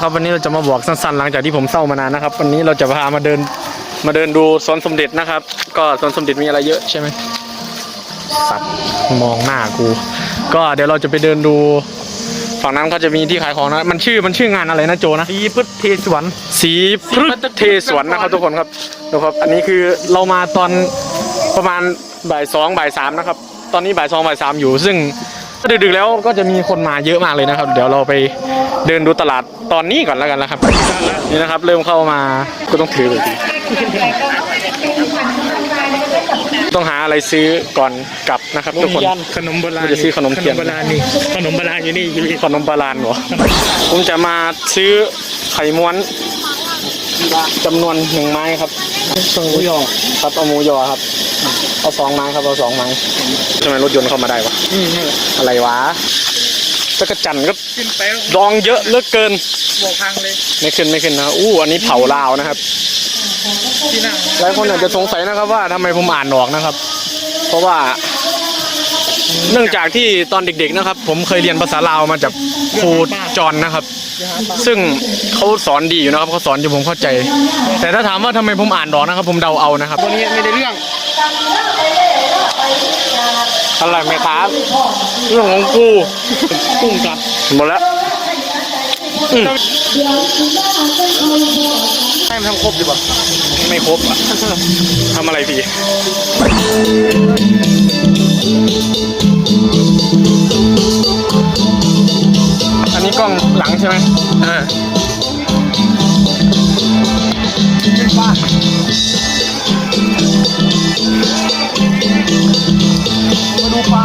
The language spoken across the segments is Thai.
ครับวันนี้เราจะมาบอกสั้นๆ หลังจากที่ผมเศร้ามานานนะครับ วันนี้เราจะพามาเดินมาเดินดูสวนสมเด็จนะครับ ก็สวนสมเด็จมีอะไรเยอะใช่ไหมสัตว์มองหน้ากู ก็เดี๋ยวเราจะไปเดินดูฝั่งนั้นเขาจะมีที่ขายของนะมันชื่อมันชื่องานอะไรนะโจนะสีพืชเทสวนสีพฤกษ์เทสวนนะครับทุกคนครับดูครับ อันนี้คือเรามาตอนประมาณบ่ายสองบ่ายสามนะครับ ตอนนี้บ่ายสองบ่ายสามอยู่ซึ่ง ดึกๆแล้วก็จะมีคนมาเยอะมากเลยนะครับ เดี๋ยวเราไปเดินดูตลาดตอนนี้ก่อนแล้วกันนะครับ นี่นะครับ เริ่มเข้ามาก็ต้องถือเลยต้องหาอะไรซื้อก่อนกลับนะครับทุกคนขนมโบราณเราจะซื้อขนมเทียนขนมโบราณนี่ขนมโบราณอยู่นี่อยู่นี่ขนมปลาลานเหรอผมจะมาซื้อไข่ม้วน จำนวนหนึ่งไม้ครับหมูยอครับเอาหมูยอครับ เอาสองไม้ครับเอาสองไม้ทำไมรถยนต์เข้ามาได้วะอืมนี่อะไรวะจักรจันทร์ก็ขึ้นไปดองเยอะเหลือเกินบอกพังเลยไม่ขึ้นไม่ขึ้นนะอู้อันนี้เผาลาวนะครับที่นั่งหลายคนอาจจะสงสัยนะครับว่าทำไมผมอ่านออกนะครับ เพราะว่า เนื่องจากที่ตอนเด็กๆนะครับ ผมเคยเรียนภาษาลาวมาจากครูจอนนะครับ ซึ่งเขาสอนดีอยู่นะครับเขาสอนจนผมเข้าใจ แต่ถ้าถามว่าทำไมผมอ่านออกนะครับ ผมเดาเอานะครับวันนี้ไม่ได้เรื่องอะไรไหมครับ เรื่องของกูกุ้งกับหมดแล้วอืมให้มันทำครบดีกว่าไม่ครบอะทำอะไรพี่ กล้องหลังใช่ไหมอ่ามาดูปลา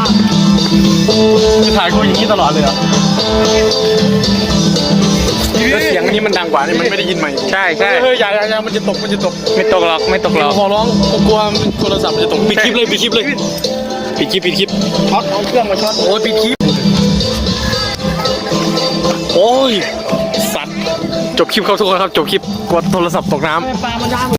จะถ่ายกูอย่างนี้ตลอดเลยเหรอแล้วเสียงอันนี้มันดังกว่านี่มันไม่ได้ยินใหม่ใช่ใช่เฮ้ยอย่าอย่าอย่ามันจะตกมันจะตกไม่ตกหรอกไม่ตกหรอกขอร้องผมกลัวโทรศัพท์มันจะตกปิดคลิปเลยปิดคลิปเลย ปิดคลิปปิดคลิปช็อตเอาเครื่องมาช็อตโอ้ยปิดคลิป โอ้ย สัตว์ จบคลิปครับทุกคนครับ จบคลิป กดโทรศัพท์ตกน้ำ